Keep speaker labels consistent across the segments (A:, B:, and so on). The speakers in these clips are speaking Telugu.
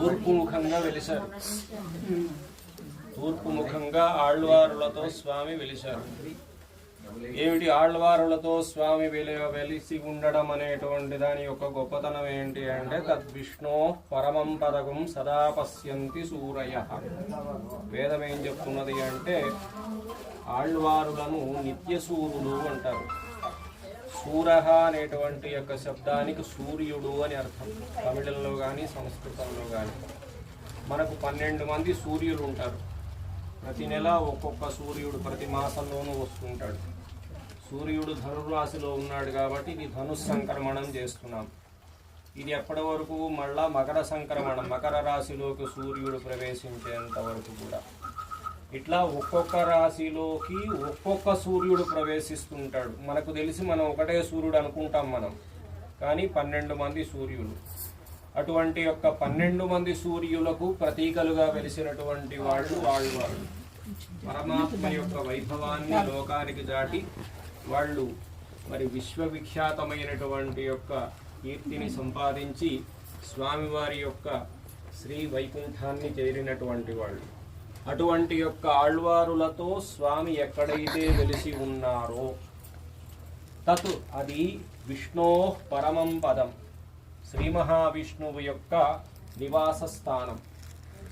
A: తూర్పు ముఖంగా వెలిశారు. తూర్పు ముఖంగా ఆళ్వారులతో స్వామి వెలిశారు. ఏమిటి ఆళ్వారులతో స్వామి వెలి వెలిసి ఉండడం అనేటువంటి దాని యొక్క గొప్పతనం ఏంటి అంటే తద్విష్ణో పరమం పదకం సదా పశ్యంతి సూరయ. వేదం ఏం చెప్తున్నది అంటే ఆళ్వారులను నిత్యసూరులు అంటారు. సూరహ అనేటువంటి యొక్క శబ్దానికి సూర్యుడు అని అర్థం. తమిళంలో కానీ సంస్కృతంలో కానీ మనకు పన్నెండు మంది సూర్యులు ఉంటారు. ప్రతి నెల ఒక్కొక్క సూర్యుడు ప్రతి మాసంలోనూ వస్తుంటాడు. సూర్యుడు ధనుర్రాశిలో ఉన్నాడు కాబట్టి ఇది ధనుస్ సంక్రమణం చేస్తున్నాం. ఇది ఎప్పటి వరకు? మళ్ళా మకర సంక్రమణం మకర రాశిలోకి సూర్యుడు ప్రవేశించేంత వరకు కూడా. ఇట్లా ఒక్కొక్క రాశిలోకి ఒక్కొక్క సూర్యుడు ప్రవేశిస్తుంటాడు. మనకు తెలిసి మనం ఒకటే సూర్యుడు అనుకుంటాం మనం. కానీ పన్నెండు మంది సూర్యులు. అటువంటి యొక్క పన్నెండు మంది సూర్యులకు ప్రతీకలుగా వెలిసినటువంటి వాళ్ళు వాళ్ళు వాళ్ళు. పరమాత్మ యొక్క వైభవాన్ని లోకానికి దాటి వాళ్ళు మరి విశ్వవిఖ్యాతమైనటువంటి యొక్క కీర్తిని సంపాదించి స్వామివారి యొక్క శ్రీ వైకుంఠాన్ని చేరినటువంటి వాళ్ళు. అటువంటి యొక్క ఆళ్వారులతో స్వామి ఎక్కడైతే వెలిసి ఉన్నారో తత్ అది విష్ణో పరమం పదం శ్రీ మహావిష్ణువు యొక్క నివాస స్థానం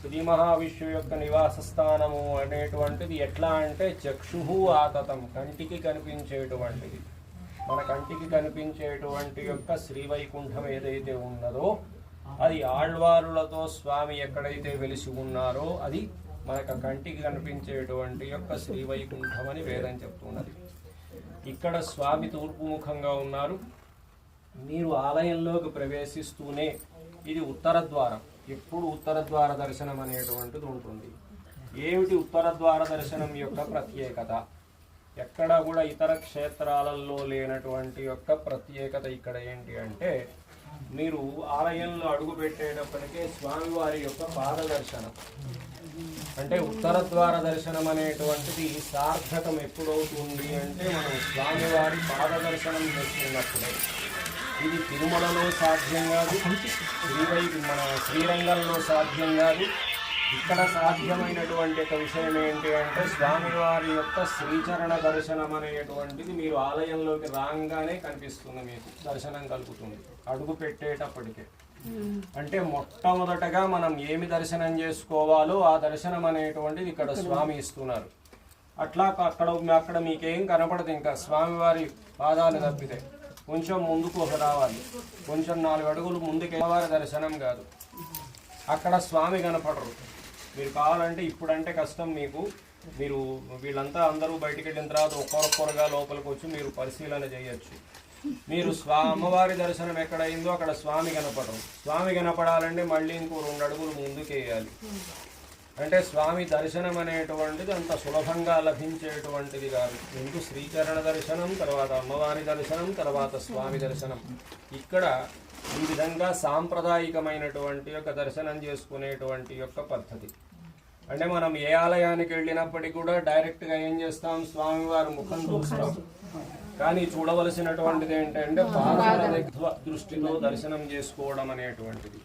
A: శ్రీ మహావిష్ణువు యొక్క నివాస స్థానము అనేటువంటిది ఎట్లా అంటే చక్షు ఆతతం కంటికి కనిపించేటువంటిది. మన కంటికి కనిపించేటువంటి యొక్క శ్రీవైకుంఠం ఏదైతే ఉన్నదో అది ఆళ్వారులతో స్వామి ఎక్కడైతే వెలిసి ఉన్నారో అది మనకు కంటికి కనిపించేటువంటి యొక్క శ్రీవైకుంఠం అని వేదం చెప్తున్నది. ఇక్కడ స్వామి తూర్పుముఖంగా ఉన్నారు. మీరు ఆలయంలోకి ప్రవేశిస్తూనే ఇది ఉత్తర ద్వారం. ఎప్పుడు ఉత్తర ద్వార దర్శనం అనేటువంటిది ఉంటుంది. ఏమిటి ఉత్తర ద్వార దర్శనం యొక్క ప్రత్యేకత? ఎక్కడ కూడా ఇతర క్షేత్రాలలో లేనటువంటి యొక్క ప్రత్యేకత ఇక్కడ ఏంటి అంటే మీరు ఆలయంలో అడుగు పెట్టేటప్పటికే స్వామివారి యొక్క పాదదర్శనం. అంటే ఉత్తర ద్వార దర్శనం అనేటువంటిది సార్థకం ఎప్పుడవుతుంది అంటే మనం స్వామివారి పాద దర్శనం చేసుకున్నప్పుడే ఇది తిరుమలలో సాధ్యం కాదు శ్రీవై మన శ్రీరంగంలో సాధ్యం కాదు. ఇక్కడ సాధ్యమైనటువంటి ఒక విషయం ఏంటి అంటే స్వామివారి యొక్క శ్రీచరణ దర్శనం అనేటువంటిది మీరు ఆలయంలోకి రాగానే కనిపిస్తుంది మీకు దర్శనం కలుగుతుంది అడుగు పెట్టేటప్పటికే. అంటే మొట్టమొదటగా మనం ఏమి దర్శనం చేసుకోవాలో ఆ దర్శనం అనేటువంటిది ఇక్కడ స్వామి ఇస్తున్నారు. అట్లా అక్కడ అక్కడ మీకేం కనపడదు ఇంకా. స్వామివారి పాదాలు తప్పితే కొంచెం ముందుకు ఒక రావాలి. కొంచెం నాలుగు అడుగులు ముందుకు వారి దర్శనం కాదు. అక్కడ స్వామి కనపడరు. మీరు కావాలంటే ఇప్పుడంటే కష్టం మీకు. మీరు వీళ్ళంతా అందరూ బయటికి వెళ్ళిన తర్వాత ఒక్కొక్కరుగా లోపలికి వచ్చి మీరు పరిశీలన చేయొచ్చు. మీరు స్వా అమ్మవారి దర్శనం ఎక్కడైందో అక్కడ స్వామి కనపడరు. స్వామి కనపడాలంటే మళ్ళీ ఇంకో రెండు అడుగులు ముందుకేయాలి. అంటే స్వామి దర్శనం అనేటువంటిది అంత సులభంగా లభించేటువంటిది కాదు. ముందు శ్రీచరణ దర్శనం తర్వాత అమ్మవారి దర్శనం తర్వాత స్వామి దర్శనం. ఇక్కడ ఈ విధంగా సాంప్రదాయికమైనటువంటి యొక్క దర్శనం చేసుకునేటువంటి యొక్క పద్ధతి. అంటే మనం ఏ ఆలయానికి వెళ్ళినప్పటికీ కూడా డైరెక్ట్గా ఏం చేస్తాం? స్వామివారి ముఖం చూస్తాం. కానీ చూడవలసినటువంటిది ఏంటంటే పాదాల దృష్టిలో దర్శనం చేసుకోవడం అనేటువంటిది.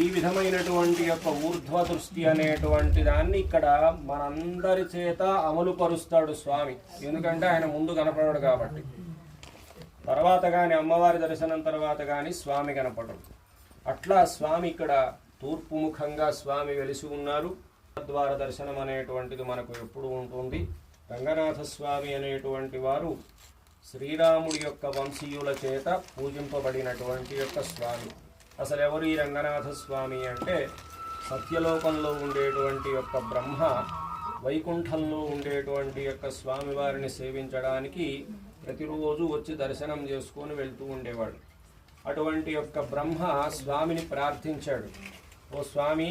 A: ఈ విధమైనటువంటి యొక్క ఊర్ధ్వ దృష్టి అనేటువంటి దాన్ని ఇక్కడ మనందరి చేత అమలు పరుస్తాడు స్వామి. ఎందుకంటే ఆయన ముందు కనపడడు కాబట్టి. తర్వాత కానీ అమ్మవారి దర్శనం తర్వాత కానీ స్వామి కనపడరు అట్లా స్వామి ఇక్కడ తూర్పు ముఖంగా స్వామి వెలిసి ఉన్నారు. ద్వార దర్శనం అనేటువంటిది మనకు ఎప్పుడు ఉంటుంది. రంగనాథ స్వామి అనేటువంటి వారు శ్రీరాముడి యొక్క వంశీయుల చేత పూజింపబడినటువంటి యొక్క స్వామి. అసలు ఎవరు ఈ రంగనాథ స్వామి అంటే సత్యలోకంలో ఉండేటువంటి యొక్క బ్రహ్మ వైకుంఠంలో ఉండేటువంటి యొక్క స్వామివారిని సేవించడానికి ప్రతిరోజు వచ్చి దర్శనం చేసుకొని వెళ్తూ ఉండేవాడు. అటువంటి యొక్క బ్రహ్మ స్వామిని ప్రార్థించాడు. ఓ స్వామి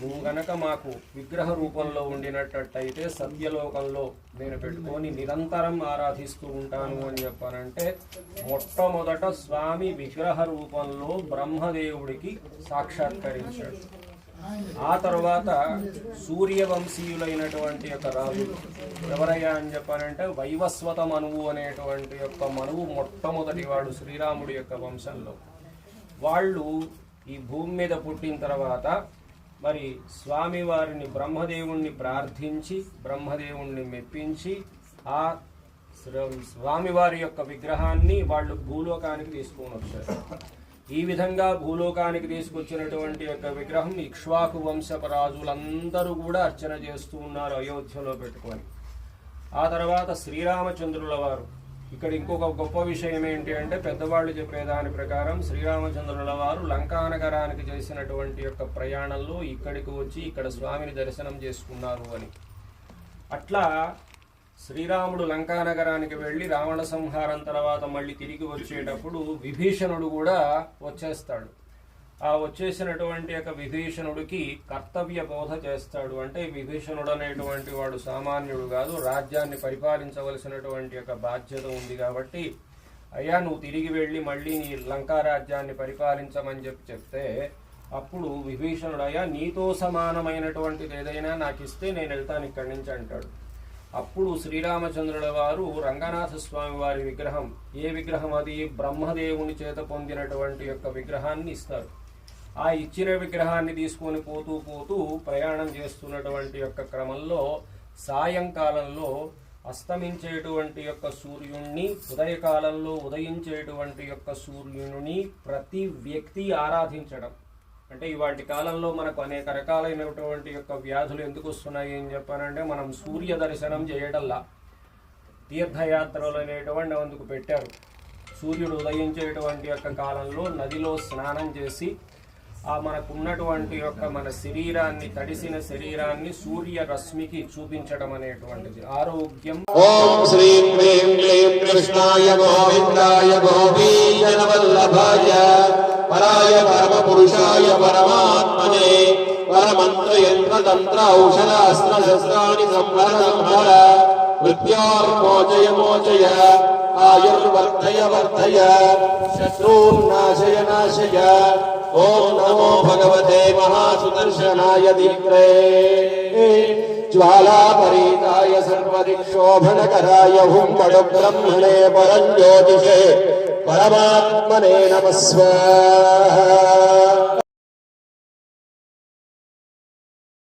A: నువ్వు గనక మాకు విగ్రహ రూపంలో ఉండినట్టయితే సత్యలోకంలో నేను పెట్టుకొని నిరంతరం ఆరాధిస్తూ ఉంటాను అని చెప్పానంటే మొట్టమొదట స్వామి విగ్రహ రూపంలో బ్రహ్మదేవుడికి సాక్షాత్కరించాడు. ఆ తర్వాత సూర్యవంశీయులైనటువంటి యొక్క రాజు ఎవరయ్యా అని చెప్పానంటే వైవస్వత మనువు అనేటువంటి యొక్క మనువు మొట్టమొదటి వాడు శ్రీరాముడి యొక్క వంశంలో. వాళ్ళు ఈ భూమి మీద పుట్టిన తర్వాత మరి స్వామివారిని బ్రహ్మదేవుణ్ణి ప్రార్థించి బ్రహ్మదేవుణ్ణి మెప్పించి ఆ స్వామివారి యొక్క విగ్రహాన్ని వాళ్ళు భూలోకానికి తీసుకొని వచ్చారు. ఈ విధంగా భూలోకానికి తీసుకొచ్చినటువంటి యొక్క విగ్రహం ఇక్ష్వాకు వంశపు రాజులందరూ కూడా అర్చన చేస్తూ ఉన్నారు అయోధ్యలో పెట్టుకొని. ఆ తర్వాత శ్రీరామచంద్రుల వారు. ఇక్కడ ఇంకొక గొప్ప విషయం ఏంటి అంటే పెద్దవాళ్ళు చెప్పేదాని ప్రకారం శ్రీరామచంద్రుల వారు లంకానగరానికి చేసినటువంటి యొక్క ప్రయాణంలో ఇక్కడికి వచ్చి ఇక్కడ స్వామిని దర్శనం చేసుకున్నారు అని. అట్లా శ్రీరాముడు లంకానగరానికి వెళ్ళి రావణ సంహారం తర్వాత మళ్ళీ తిరిగి వచ్చేటప్పుడు విభీషణుడు కూడా వచ్చేస్తాడు. ఆ వచ్చేసినటువంటి యొక్క విభీషణుడికి కర్తవ్య బోధ చేస్తాడు. అంటే విభీషణుడు అనేటువంటి వాడు సామాన్యుడు కాదు రాజ్యాన్ని పరిపాలించవలసినటువంటి యొక్క బాధ్యత ఉంది కాబట్టి అయ్యా నువ్వు తిరిగి వెళ్ళి మళ్ళీ నీ లంకా రాజ్యాన్ని పరిపాలించమని చెప్పి చెప్తే అప్పుడు విభీషణుడు అయ్యా నీతో సమానమైనటువంటిది ఏదైనా నాకు ఇస్తే నేను వెళ్తాను ఇక్కడి నుంచి అంటాడు. అప్పుడు శ్రీరామచంద్రుల వారు రంగనాథ స్వామి వారి విగ్రహం ఏ విగ్రహం అది? బ్రహ్మదేవుని చేత పొందినటువంటి యొక్క విగ్రహాన్ని ఇస్తారు. ఆ ఇచ్చిన విగ్రహాన్ని తీసుకొని పోతూ పోతూ ప్రయాణం చేస్తున్నటువంటి యొక్క క్రమంలో సాయంకాలంలో అస్తమించేటువంటి యొక్క సూర్యుణ్ణి ఉదయకాలంలో ఉదయించేటువంటి యొక్క సూర్యుని ప్రతి వ్యక్తి ఆరాధించడం. అంటే ఇవాటి కాలంలో మనకు అనేక రకాలైనటువంటి యొక్క వ్యాధులు ఎందుకు వస్తున్నాయి అని చెప్పానంటే మనం సూర్య దర్శనం చేయడంలా తీర్థయాత్రలు అనేటువంటి అందుకు పెట్టారు. సూర్యుడు ఉదయించేటువంటి యొక్క కాలంలో నదిలో స్నానం చేసి ఆ మనకున్నటువంటి యొక్క మన శరీరాన్ని తడిసిన శరీరాన్ని సూర్య రశ్మికి చూపించడం అనేటువంటిది. ఆరోగ్యం.
B: ఓం శ్రీ హ్రీం క్లీం కృష్ణాయ గోవిందాయ గోపీజనవల్లభాయ పరాయ పరమ పురుషాయ పరమాత్మనే పరమంత్ర యంత్ర తంత్ర ఔషధాస్త్ర శస్త్రాన్ని సంహర సంహర మృత్యోర్మోచయ మోచయ आयुर्वर्धय वर्धय। शत्रून्नाशय नाशय नाशय। ॐ नमो भगवते महासुदर्शनाय दीप्रे ज्वालापरीताय सर्वदिक्षोभनकराय हुम्बड ब्रह्मणे परञ्ज्योतिषे परमात्मने नमः स्वाहा